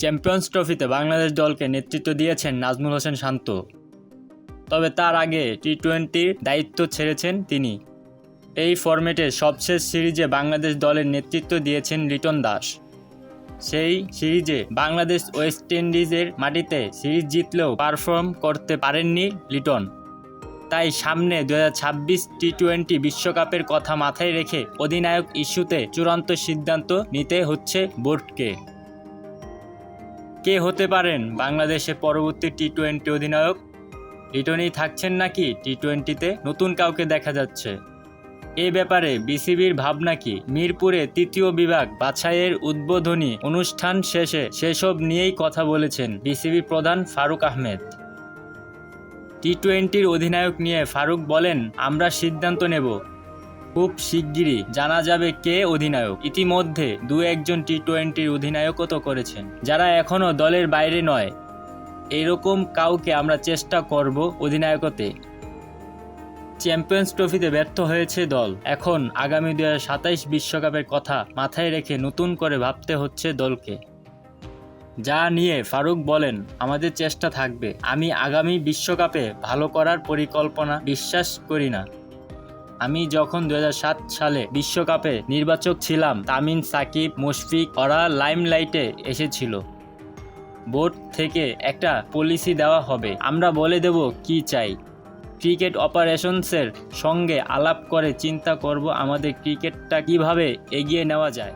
Champions ট্রফিতে বাংলাদেশ দলকে নেতৃত্ব দিয়েছেন নাজমুল হোসেন শান্ত। তবে তার আগে টি টোয়েন্টির দায়িত্ব ছেড়েছেন তিনি। এই ফরম্যাটের সবশেষ সিরিজে বাংলাদেশ দলের নেতৃত্ব দিয়েছেন লিটন দাস। সেই সিরিজে বাংলাদেশ ওয়েস্ট ইন্ডিজের মাটিতে সিরিজ জিতলেও পারফর্ম করতে পারেননি লিটন। তাই সামনে দু টি টোয়েন্টি বিশ্বকাপের কথা মাথায় রেখে অধিনায়ক ইস্যুতে চূড়ান্ত সিদ্ধান্ত নিতে হচ্ছে বোর্ডকে। কে হতে পারেন বাংলাদেশের পরবর্তী টি টোয়েন্টি অধিনায়ক? লিটনই থাকছেন নাকি টি টোয়েন্টিতে নতুন কাউকে দেখা যাচ্ছে। এ ব্যাপারে বিসিবির ভাবনা কি? মিরপুরে তৃতীয় বিভাগ বাছাইয়ের উদ্বোধনী অনুষ্ঠান শেষে সেসব নিয়েই কথা বলেছেন বিসিবি প্রধান ফারুক আহমেদ। টি টোয়েন্টির অধিনায়ক নিয়ে ফারুক বলেন, আমরা সিদ্ধান্ত নেব। খুব শিগগিরই জানা যাবে কে অধিনায়ক। ইতিমধ্যে দু একজন টি টোয়েন্টির অধিনায়কত্ব করেছেন। যারা এখনও দলের বাইরে নয়, এরকম কাউকে আমরা চেষ্টা করব অধিনায়কতে। চ্যাম্পিয়ন্স ট্রফিতে ব্যর্থ হয়েছে দল। এখন আগামী দু সাতাইশ বিশ্বকাপের কথা মাথায় রেখে নতুন করে ভাবতে হচ্ছে দলকে। যা নিয়ে ফারুক বলেন, আমাদের চেষ্টা থাকবে। আমি আগামী বিশ্বকাপে ভালো করার পরিকল্পনা বিশ্বাস করি না। আমি যখন দু হাজার সাত সালে বিশ্বকাপে নির্বাচক ছিলাম তামিন সাকিব, মুশফিক ওরা লাইমলাইটে এসেছিল। বোর্ড থেকে একটা পলিসি দেওয়া হবে। আমরা বলে দেব কি চাই। ক্রিকেট অপারেশনসের সঙ্গে আলাপ করে চিন্তা করব আমাদের ক্রিকেটটা কীভাবে এগিয়ে নেওয়া যায়।